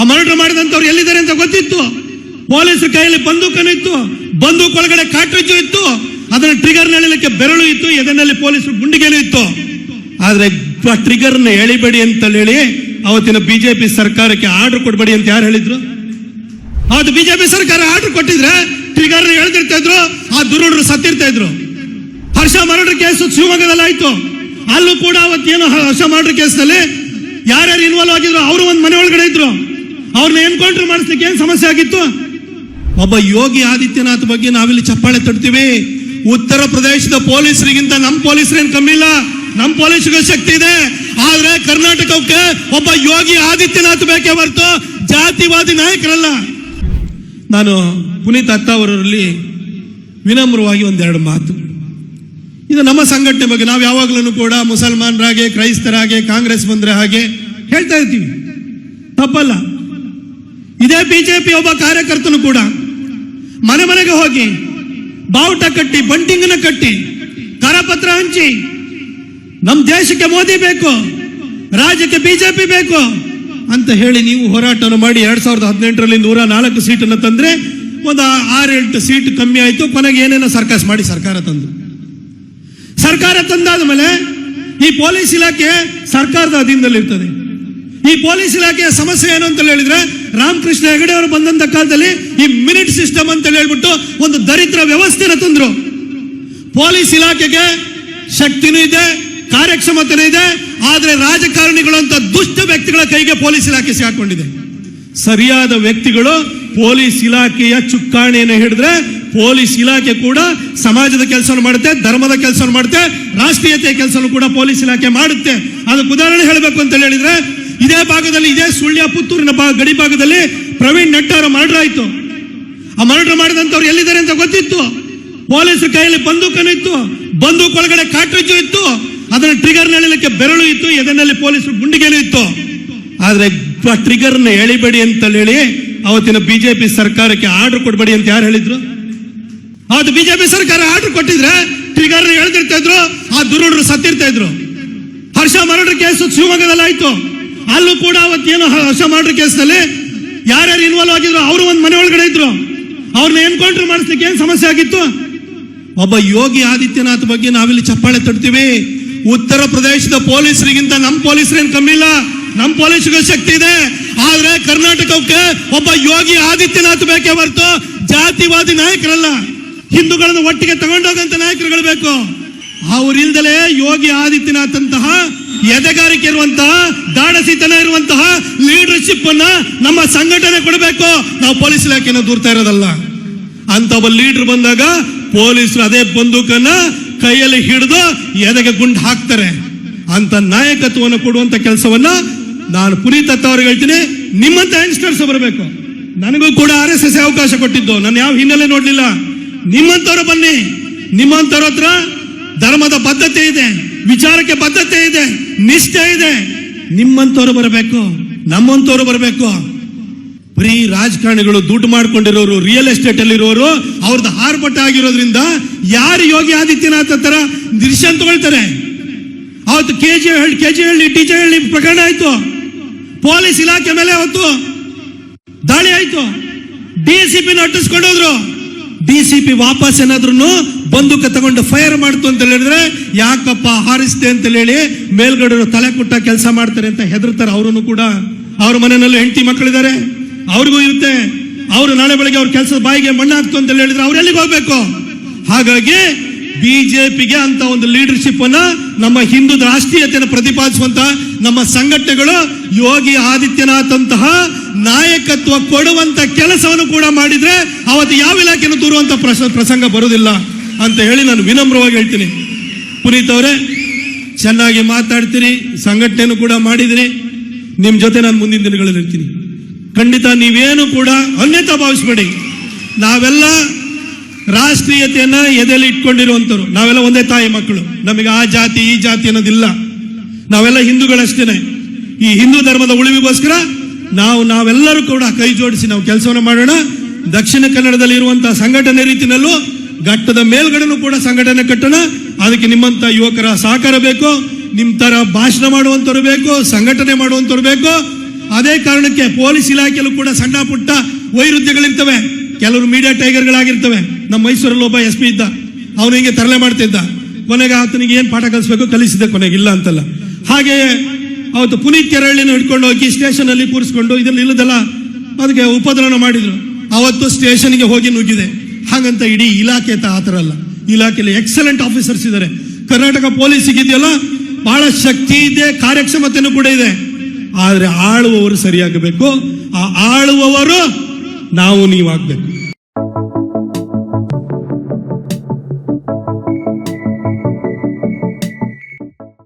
ಆ ಮರ್ಡರ್ ಮಾಡಿದಂಥವ್ರು ಎಲ್ಲಿದ್ದಾರೆ ಅಂತ ಗೊತ್ತಿತ್ತು. ಪೊಲೀಸರ ಕೈಯಲ್ಲಿ ಬಂದೂಕನೂ ಇತ್ತು ಬಂದೂಕ್ ಒಳಗಡೆ ಕಾಟ್ರಿಜು ಇತ್ತು, ಅದನ್ನ ಟ್ರಿಗರ್ ಎಳಿಲಿಕ್ಕೆ ಬೆರಳು ಇತ್ತು, ಎದನಲ್ಲಿ ಪೊಲೀಸರು ಗುಂಡಿಗೆಲು ಇತ್ತು. ಆದ್ರೆ ಟ್ರಿಗರ್ನ ಎಳಿಬೇಡಿ ಅಂತ ಹೇಳಿ ಅವತ್ತಿನ ಬಿಜೆಪಿ ಸರ್ಕಾರಕ್ಕೆ ಆರ್ಡರ್ ಕೊಡಬೇಡಿ ಅಂತ ಯಾರು ಹೇಳಿದ್ರು? ಅದು ಬಿಜೆಪಿ ಸರ್ಕಾರ ಆರ್ಡರ್ ಕೊಟ್ಟಿದ್ರೆ ಟ್ರಿಗರ್ ಎಳೆದಿರ್ತಾ ಇದ್ರು, ಆ ದುರುಡರು ಸತ್ತಿರ್ತಾ ಇದ್ರು. ಹರ್ಷ ಮರಡ್ರ ಕೇಸು ಶಿವಮೊಗ್ಗದಲ್ಲಿ ಆಯ್ತು. ಅಲ್ಲೂ ಕೂಡ ಅವತ್ತೇನು ಹರ್ಷ ಮರ್ಡರ್ ಕೇಸ್ನಲ್ಲಿ ಯಾರ್ಯಾರು ಇನ್ವಾಲ್ವ್ ಆಗಿದ್ರು, ಅವರು ಒಂದು ಮನೆ ಒಳಗಡೆ ಇದ್ರು. ಅವ್ರನ್ನ ಎನ್ಕೌಂಟರ್ ಮಾಡಿಸ್ಲಿಕ್ಕೆ ಏನ್ ಸಮಸ್ಯೆ ಆಗಿತ್ತು? ಒಬ್ಬ ಯೋಗಿ ಆದಿತ್ಯನಾಥ್ ಬಗ್ಗೆ ನಾವಿಲ್ಲಿ ಚಪ್ಪಾಳೆ ತಡ್ತೀವಿ ಉತ್ತರ ಪ್ರದೇಶದ ಪೊಲೀಸರಿಗಿಂತ ನಮ್ಮ ಪೊಲೀಸರೇನು ಕಮ್ಮಿ ಇಲ್ಲ. ನಮ್ಮ ಪೊಲೀಸರಿಗೆ ಶಕ್ತಿ ಇದೆ. ಆದ್ರೆ ಕರ್ನಾಟಕಕ್ಕೆ ಒಬ್ಬ ಯೋಗಿ ಆದಿತ್ಯನಾಥ್ ಬೇಕೇ ಹೊರತು ಜಾತಿವಾದಿ ನಾಯಕರಲ್ಲ. ನಾನು ಪುನೀತ್ ಅತ್ತ ಅವರಲ್ಲಿ ವಿನಮ್ರವಾಗಿ ಒಂದೆರಡು ಮಾತು. ಇದು ನಮ್ಮ ಸಂಘಟನೆ ಬಗ್ಗೆ, ನಾವು ಯಾವಾಗಲೂ ಕೂಡ ಮುಸಲ್ಮಾನರಾಗೆ, ಕ್ರೈಸ್ತರಾಗೆ, ಕಾಂಗ್ರೆಸ್ ಬಂದ್ರೆ ಹಾಗೆ ಹೇಳ್ತಾ ಇರ್ತೀವಿ. ತಪ್ಪಲ್ಲ. ಇದೇ ಬಿಜೆಪಿ ಒಬ್ಬ ಕಾರ್ಯಕರ್ತನು ಕೂಡ ಮನೆ ಮನೆಗೆ ಹೋಗಿ ಬಾವುಟ ಕಟ್ಟಿ ಬಂಟಿಂಗನ ಕಟ್ಟಿ, ಕರಪತ್ರ ಹಂಚಿ ನಮ್ಮ ದೇಶಕ್ಕೆ ಮೋದಿ ಬೇಕು, ರಾಜ್ಯಕ್ಕೆ ಬಿಜೆಪಿ ಬೇಕು ಅಂತ ಹೇಳಿ ನೀವು ಹೋರಾಟವನ್ನು ಮಾಡಿ ಎರಡ್ ಸಾವಿರದ ಹದಿನೆಂಟರಲ್ಲಿ ನೂರ ನಾಲ್ಕು ಸೀಟನ್ನು ತಂದ್ರೆ ಒಂದು ಆರೆಂಟು ಸೀಟ್ ಕಮ್ಮಿ ಆಯಿತು. ಕೊನೆಗೆ ಏನೇನೋ ಸರ್ಕಸ್ ಮಾಡಿ ಸರ್ಕಾರ ತಂದು. ಸರ್ಕಾರ ತಂದಾದ ಮೇಲೆ ಈ ಪೊಲೀಸ್ ಇಲಾಖೆ ಸರ್ಕಾರದ ಅಧೀನದಲ್ಲಿರ್ತದೆ. ಈ ಪೊಲೀಸ್ ಇಲಾಖೆಯ ಸಮಸ್ಯೆ ಏನು ಅಂತ ಹೇಳಿದ್ರೆ ರಾಮಕೃಷ್ಣ ಹೆಗಡೆ ಅವರು ಬಂದಂತ ಕಾಲದಲ್ಲಿ ಈ ಮಿನಿಟ್ ಸಿಸ್ಟಮ್ ಅಂತ ಹೇಳ್ಬಿಟ್ಟು ಒಂದು ದರಿದ್ರ ವ್ಯವಸ್ಥೆನ ತಂದ್ರು. ಪೊಲೀಸ್ ಇಲಾಖೆಗೆ ಶಕ್ತಿನೂ ಇದೆ, ಕಾರ್ಯಕ್ಷಮತೆನೂ ಇದೆ, ಆದ್ರೆ ರಾಜಕಾರಣಿಗಳು ಅಂತ ದುಷ್ಟ ವ್ಯಕ್ತಿಗಳ ಕೈಗೆ ಪೊಲೀಸ್ ಇಲಾಖೆ ಸಿಗಾಕೊಂಡಿದೆ ಸರಿಯಾದ ವ್ಯಕ್ತಿಗಳು ಪೊಲೀಸ್ ಇಲಾಖೆಯ ಚುಕ್ಕಾಣಿಯನ್ನು ಹಿಡಿದ್ರೆ ಪೊಲೀಸ್ ಇಲಾಖೆ ಕೂಡ ಸಮಾಜದ ಕೆಲಸವನ್ನು ಮಾಡುತ್ತೆ, ಧರ್ಮದ ಕೆಲಸವನ್ನು ಮಾಡುತ್ತೆ, ರಾಷ್ಟ್ರೀಯತೆಯ ಕೆಲಸವನ್ನು ಕೂಡ ಪೊಲೀಸ್ ಇಲಾಖೆ ಮಾಡುತ್ತೆ. ಅದಕ್ಕೆ ಉದಾಹರಣೆ ಹೇಳಬೇಕು ಅಂತ ಹೇಳಿದ್ರೆ ಇದೇ ಭಾಗದಲ್ಲಿ, ಇದೇ ಸುಳ್ಯ ಪುತ್ತೂರಿನ ಗಡಿ ಭಾಗದಲ್ಲಿ ಪ್ರವೀಣ್ ನಟ್ಟಾರ ಮರ್ಡರ್ ಆಯ್ತು. ಆ ಮರ್ಡರ್ ಮಾಡಿದಂತವ್ರು ಎಲ್ಲಿದ್ದಾರೆ ಅಂತ ಗೊತ್ತಿತ್ತು. ಪೊಲೀಸರ ಕೈಯಲ್ಲಿ ಬಂದೂಕನು ಇತ್ತು ಬಂದೂಕ್ ಒಳಗಡೆ ಕಾಟ್ರಿಜು ಇತ್ತು, ಅದನ್ನ ಟ್ರಿಗರ್ ಎಳಿಲಿಕ್ಕೆ ಬೆರಳು ಇತ್ತು, ಎದನಲ್ಲಿ ಪೊಲೀಸರು ಗುಂಡಿಗೆಲು ಇತ್ತು. ಆದ್ರೆ ಟ್ರಿಗರ್ನ ಎಳಿಬೇಡಿ ಅಂತ ಹೇಳಿ ಅವತ್ತಿನ ಬಿಜೆಪಿ ಸರ್ಕಾರಕ್ಕೆ ಆರ್ಡರ್ ಕೊಡಬೇಡಿ ಅಂತ ಯಾರು ಹೇಳಿದ್ರು? ಅದು ಬಿಜೆಪಿ ಸರ್ಕಾರ ಆರ್ಡರ್ ಕೊಟ್ಟಿದ್ರೆ ಟ್ರಿಗರ್ ಎಳೆದಿರ್ತಾ ಇದ್ರು, ಆ ದುರುಡರು ಸತ್ತಿರ್ತಾ ಇದ್ರು. ಹರ್ಷ ಮರ್ಡರ್ ಕೇಸು ಶಿವಮೊಗ್ಗದಲ್ಲಿ ಆಯ್ತು ಅಲ್ಲೂ ಕೂಡ ಅವತ್ತೇನು ಹೊಸ ಮರ್ಡರ್ ಕೇಸ್ನಲ್ಲಿ. ಯಾರ್ಯಾರು ಇನ್ವಾಲ್ವ್ ಆಗಿದ್ರು ಅವರು ಒಂದು ಮನೆ ಒಳಗಡೆ ಇದ್ರು. ಅವ್ರನ್ನ ಎನ್ಕೌಂಟರ್ ಮಾಡಿಸ್ಲಿಕ್ಕೆ ಏನ್ ಸಮಸ್ಯೆ ಆಗಿತ್ತು? ಒಬ್ಬ ಯೋಗಿ ಆದಿತ್ಯನಾಥ್ ಬಗ್ಗೆ ನಾವಿಲ್ಲಿ ಚಪ್ಪಾಳೆ ತಡ್ತೀವಿ ಉತ್ತರ ಪ್ರದೇಶದ ಪೊಲೀಸರಿಗಿಂತ ನಮ್ಮ ಪೊಲೀಸರೇನು ಕಮ್ಮಿ ಇಲ್ಲ. ನಮ್ಮ ಪೊಲೀಸರಿಗೆ ಶಕ್ತಿ ಇದೆ. ಆದ್ರೆ ಕರ್ನಾಟಕಕ್ಕೆ ಒಬ್ಬ ಯೋಗಿ ಆದಿತ್ಯನಾಥ್ ಬೇಕೇ ಹೊರತು ಜಾತಿವಾದಿ ನಾಯಕರಲ್ಲ. ಹಿಂದೂಗಳನ್ನು ಒಟ್ಟಿಗೆ ತಗೊಂಡೋಗಂತ ನಾಯಕರುಗಳು ಬೇಕು. ಅವರಿಲ್ದಲೇ ಯೋಗಿ ಆದಿತ್ಯನಾಥ್ ಅಂತಹ ಎದೆಗಾರಿಕೆ ಇರುವಂತಹ ದಾಡಸಿತನ ಇರುವಂತಹ ಲೀಡರ್ಶಿಪ್ ಅನ್ನ ನಮ್ಮ ಸಂಘಟನೆ ಕೊಡಬೇಕು. ನಾವು ಪೊಲೀಸ್ ಇಲಾಖೆನ ದೂರ್ತಾ ಇರೋದಲ್ಲ. ಅಂತ ಒಬ್ಬ ಲೀಡರ್ ಬಂದಾಗ ಪೊಲೀಸರು ಅದೇ ಬಂದೂಕನ್ನ ಕೈಯಲ್ಲಿ ಹಿಡಿದು ಎದೆಗೆ ಗುಂಡು ಹಾಕ್ತಾರೆ. ಅಂತ ನಾಯಕತ್ವವನ್ನು ಕೊಡುವಂತ ಕೆಲಸವನ್ನ ನಾನು ಪುನೀತ್ ಅತ್ತ ಅವ್ರಿಗೆ ಹೇಳ್ತೀನಿ. ನಿಮ್ಮಂತ ಯಂಗ್ಸ್ಟರ್ಸ್ ಬರಬೇಕು. ನನಗೂ ಕೂಡ ಆರ್ ಎಸ್ ಅವಕಾಶ ಕೊಟ್ಟಿದ್ದು. ನಾನು ಯಾವ ಹಿನ್ನೆಲೆ ನೋಡ್ಲಿಲ್ಲ. ನಿಮ್ಮಂತವ್ರು ಬನ್ನಿ. ನಿಮ್ಮಂತವ್ರ ಹತ್ರ ಧರ್ಮದ ಬದ್ಧತೆ ಇದೆ, ವಿಚಾರಕ್ಕೆ ಬದ್ಧತೆ ಇದೆ, ನಿಷ್ಠೆ ಇದೆ. ನಿಮ್ಮಂತವ್ರು ಬರಬೇಕು, ನಮ್ಮಂತವ್ರು ಬರಬೇಕು. ಬರೀ ರಾಜಕಾರಣಿಗಳು ದುಡ್ಡು ಮಾಡ್ಕೊಂಡಿರೋರು ರಿಯಲ್ ಎಸ್ಟೇಟ್ ಅಲ್ಲಿ ಇರೋರು ಅವ್ರದ್ದು ಹಾರ್ಪಟ್ಟ ಆಗಿರೋದ್ರಿಂದ ಯಾರು ಯೋಗಿ ಆದಿತ್ಯನಾಥ ತರ ದೃಶ್ಯನ್ ತಗೊಳ್ತಾರೆ? ಅವತ್ತು K G Halli K G Halli T G Halli ಪ್ರಕರಣ ಆಯ್ತು. ಪೊಲೀಸ್ ಇಲಾಖೆ ಮೇಲೆ ಅವತ್ತು ದಾಳಿ ಆಯ್ತು. ಡಿ ಸಿ ಪಿ ಅಟ್ಟಿಸ್ಕೊಂಡೋದ್ರು ಡಿ ಸಿ ಪಿ ವಾಪಸ್ ಏನಾದ್ರೂ ಬಂದೂಕ ತಗೊಂಡು ಫೈರ್ ಮಾಡ್ತು ಅಂತ ಹೇಳಿದ್ರೆ, ಯಾಕಪ್ಪ ಹಾರಿಸ್ತೆ ಅಂತ ಹೇಳಿ ಮೇಲ್ಗಡೆ ತಲೆ ಕುಟ್ಟ ಕೆಲಸ ಮಾಡ್ತಾರೆ ಅಂತ ಹೆದರ್ತಾರೆ ಅವರನ್ನು ಕೂಡ. ಅವ್ರ ಮನೆಯಲ್ಲಿ ಹೆಂಡತಿ ಮಕ್ಕಳಿದ್ದಾರೆ. ಅವ್ರಿಗೂ ಇರುತ್ತೆ. ಅವರು ನಾಳೆ ಬೆಳಗ್ಗೆ ಅವ್ರ ಕೆಲಸದ ಬಾಯಿಗೆ ಮಣ್ಣಾಗ್ತು ಅಂತ ಹೇಳಿದ್ರೆ ಅವ್ರು ಎಲ್ಲಿಗೆ ಹೋಗ್ಬೇಕು? ಹಾಗಾಗಿ ಬಿಜೆಪಿಗೆ ಅಂತ ಒಂದು ಲೀಡರ್ಶಿಪ್ ಅನ್ನ ನಮ್ಮ ಹಿಂದೂ ರಾಷ್ಟ್ರೀಯತೆಯನ್ನು ಪ್ರತಿಪಾದಿಸುವಂತ ನಮ್ಮ ಸಂಘಟನೆಗಳು ಯೋಗಿ ಆದಿತ್ಯನಾಥ್ ಅಂತಹ ನಾಯಕತ್ವ ಕೊಡುವಂತ ಕೆಲಸವನ್ನು ಕೂಡ ಮಾಡಿದ್ರೆ ಅವತ್ತು ಯಾವ ಇಲಾಖೆಯನ್ನು ದೂರುವಂತ ಪ್ರಸ- ಪ್ರಸಂಗ ಬರುವುದಿಲ್ಲ ಅಂತ ಹೇಳಿ ನಾನು ವಿನಮ್ರವಾಗಿ ಹೇಳ್ತೀನಿ. ಪುನೀತ್ ಅವರೇ, ಚೆನ್ನಾಗಿ ಮಾತಾಡ್ತೀರಿ, ಸಂಘಟನೆಯನ್ನು ಕೂಡ ಮಾಡಿದಿರಿ. ನಿಮ್ಮ ಜೊತೆ ನಾನು ಮುಂದಿನ ದಿನಗಳಲ್ಲಿ ಇರ್ತೀನಿ. ಖಂಡಿತ ನೀವೇನು ಕೂಡ ಅನ್ಯತ ಭಾವಿಸ್ಬೇಡಿ. ನಾವೆಲ್ಲ ರಾಷ್ಟ್ರೀಯತೆಯನ್ನ ಎದೆಯಲ್ಲಿ ಇಟ್ಕೊಂಡಿರುವಂಥವ್ರು ನಾವೆಲ್ಲ ಒಂದೇ ತಾಯಿ ಮಕ್ಕಳು. ನಮಗೆ ಆ ಜಾತಿ, ಈ ಜಾತಿ ಅನ್ನೋದಿಲ್ಲ. ನಾವೆಲ್ಲ ಹಿಂದೂಗಳಷ್ಟೇನೆ. ಈ ಹಿಂದೂ ಧರ್ಮದ ಉಳಿವಿಗೋಸ್ಕರ ನಾವು ನಾವೆಲ್ಲರೂ ಕೂಡ ಕೈ ಜೋಡಿಸಿ ನಾವು ಕೆಲಸವನ್ನು ಮಾಡೋಣ. ದಕ್ಷಿಣ ಕನ್ನಡದಲ್ಲಿ ಇರುವಂತಹ ಸಂಘಟನೆ ರೀತಿಯಲ್ಲೂ ಘಟ್ಟದ ಮೇಲ್ಗಡೆನೂ ಕೂಡ ಸಂಘಟನೆ ಕಟ್ಟೋಣ. ಅದಕ್ಕೆ ನಿಮ್ಮಂತ ಯುವಕರ ಸಹಕಾರ ಬೇಕು. ನಿಮ್ ತರ ಭಾಷಣ ಮಾಡುವಂತವ್ರು ಬೇಕು, ಸಂಘಟನೆ ಮಾಡುವಂತವ್ರು ಬೇಕು. ಅದೇ ಕಾರಣಕ್ಕೆ ಪೊಲೀಸ್ ಇಲಾಖೆಯಲ್ಲೂ ಕೂಡ ಸಣ್ಣ ಪುಟ್ಟ ವೈರುಧ್ಯಗಳಿರ್ತವೆ. ಕೆಲವರು ಮೀಡಿಯಾ ಟೈಗರ್ಗಳಾಗಿರ್ತವೆ. ನಮ್ಮ ಮೈಸೂರಲ್ಲಿ ಒಬ್ಬ ಎಸ್ ಪಿ ಇದ್ದ. ಅವನು ಹಿಂಗೆ ತರಲೆ ಮಾಡ್ತಿದ್ದ. ಕೊನೆಗೆ ಆತನಿಗೆ ಏನು ಪಾಠ ಕಲಿಸ್ಬೇಕು ಕಲಿಸಿದೆ ಕೊನೆಗೆ ಇಲ್ಲ ಅಂತಲ್ಲ. ಹಾಗೆಯೇ ಅವತ್ತು ಪುನೀತ್ ಕೆರಳಿನ ಹಿಡ್ಕೊಂಡು ಹೋಗಿ ಸ್ಟೇಷನ್ ಅಲ್ಲಿ ಕೂರಿಸ್ಕೊಂಡು ಇದ್ರಲ್ಲಿ ಇಲ್ಲದಲ್ಲ ಅದಕ್ಕೆ ಉಪದ್ರವ ಮಾಡಿದ್ರು. ಅವತ್ತು ಸ್ಟೇಷನ್ಗೆ ಹೋಗಿ ನುಗ್ಗಿದೆ. ಹಾಗಂತ ಇಡೀ ಇಲಾಖೆ ತ- ಆ ಥರ ಅಲ್ಲ. ಇಲಾಖೆಯಲ್ಲಿ ಎಕ್ಸಲೆಂಟ್ ಆಫೀಸರ್ಸ್ ಇದ್ದಾರೆ. ಕರ್ನಾಟಕ ಪೊಲೀಸ್ ಇದೆಯಲ್ಲ? ಬಹಳ ಶಕ್ತಿ ಇದೆ, ಕಾರ್ಯಕ್ಷಮತೆನೂ ಕೂಡ ಇದೆ. ಆದರೆ ಆಳುವವರು ಸರಿಯಾಗಬೇಕು. ಆ ಆಳುವವರು ನಾವು ನೀವಾಗಬೇಕು.